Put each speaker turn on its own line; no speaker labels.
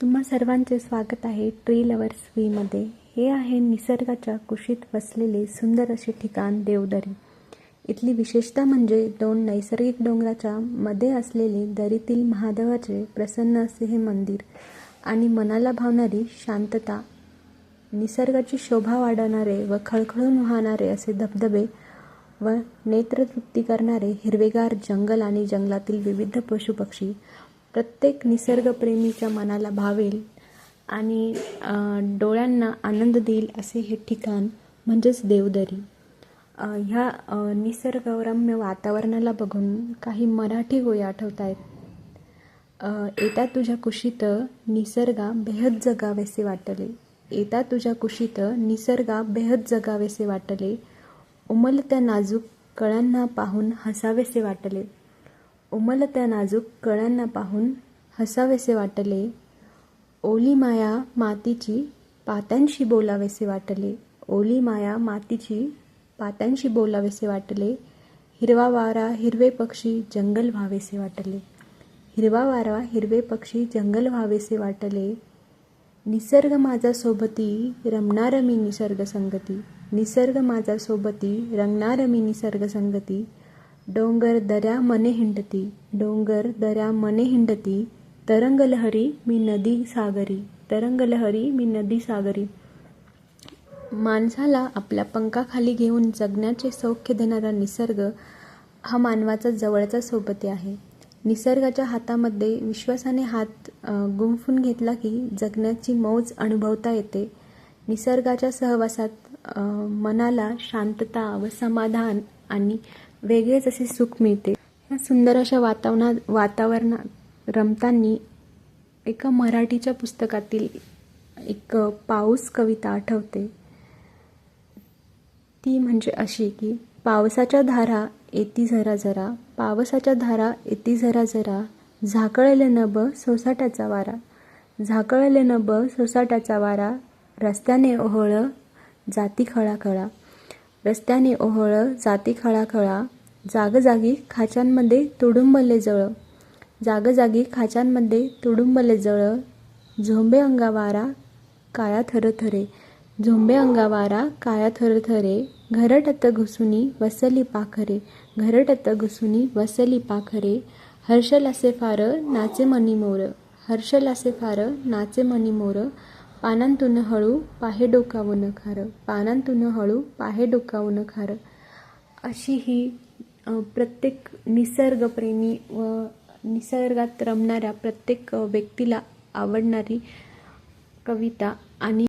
तुम्हा सर्वांचे स्वागत आहे ट्री लवर्स वीमध्ये हे आहे निसर्गाच्या कुशीत वसलेले सुंदर असे ठिकाण देवदरी. इथली विशेषता म्हणजे दोन नैसर्गिक डोंगराच्या मध्ये असलेले दरीतील महादेवाचे प्रसन्न असे हे मंदिर आणि मनाला भावणारी शांतता निसर्गाची शोभा वाढवणारे व खळखळून वाहणारे असे धबधबे व नेत्रतृप्ती करणारे हिरवेगार जंगल आणि जंगलातील विविध पशुपक्षी प्रत्येक निसर्गप्रेमीच्या मनाला भावेल आणि डोळ्यांना आनंद देईल असे हे ठिकाण म्हणजेच देवदरी. ह्या निसर्गरम्य वातावरणाला बघून काही मराठी गोळी आठवत आहेत येता तुझ्या कुशीत निसर्गा बेहद जगावेसे वाटले. येता तुझ्या कुशीत निसर्गा बेहद जगावेसे वाटले. उमलत्या नाजूक कळ्यांना पाहून हसावेसे वाटले. उमलत्या नाजूक कळ्यांना पाहून हसावेसे वाटले. ओली माया मातीची पात्यांशी बोलावेसे वाटले. ओली माया मातीची पात्यांशी बोलावेसे वाटले. हिरवा वारा हिरवे पक्षी जंगल व्हावेसे वाटले. हिरवा वारा हिरवे पक्षी जंगल व्हावेसे वाटले. निसर्ग माझा सोबती रमणार मी निसर्ग संगती. निसर्ग माझा सोबती रंगणार मी निसर्ग संगती. डोंगर दऱ्या मने हिंडती. डोंगर दऱ्या मने हिंडती. तरंग लहरी मी नदी सागरी. तरंग लहरी मी नदी सागरी. माणसाला आपल्या पंखाखाली घेऊन जगण्याचे सौख्य देणारा निसर्ग हा मानवाचा जवळचा सोबती आहे. निसर्गाच्या हातामध्ये विश्वासाने हात गुंफून घेतला की जगण्याची मौज अनुभवता येते. निसर्गाच्या सहवासात मनाला शांतता व समाधान आणि वेगळेच असे सुख मिळते. या सुंदर अशा वातावरणात वातावरणात रमतांनी एका मराठीच्या पुस्तकातील एक पाऊस कविता आठवते. ती म्हणजे अशी की पावसाच्या धारा येती झरा जरा पावसाच्या धारा येती झरा जरा झाकळले नभ सोसाट्याचा वारा झाकळले नभ सोसाट्याचा वारा रस्त्याने ओहळ जाती खळाखळा रस्त्याने ओहळ जाती खळाखळा जागजागी खाचांमध्ये तुडुंबले जळ. जागजागी खाचांमध्ये तुडुंबले जळ. झोंबे अंगावारा काळा थरथरे. झोंबे अंगावारा काळा थरथरे. घरटत घुसुनी वसली पाखरे. घरटत घुसुनी वसली पाखरे. हर्षलासे फार नाचे मनी मोर. हर्षलासे फार नाचे मनी मोर. पानांतून हळू पाहे डोकावून खार. पानांतून हळू पाहे डोकावून खार. अशी ही प्रत्येक निसर्गप्रेमी व निसर्गात रमणाऱ्या प्रत्येक व्यक्तीला आवडणारी कविता आणि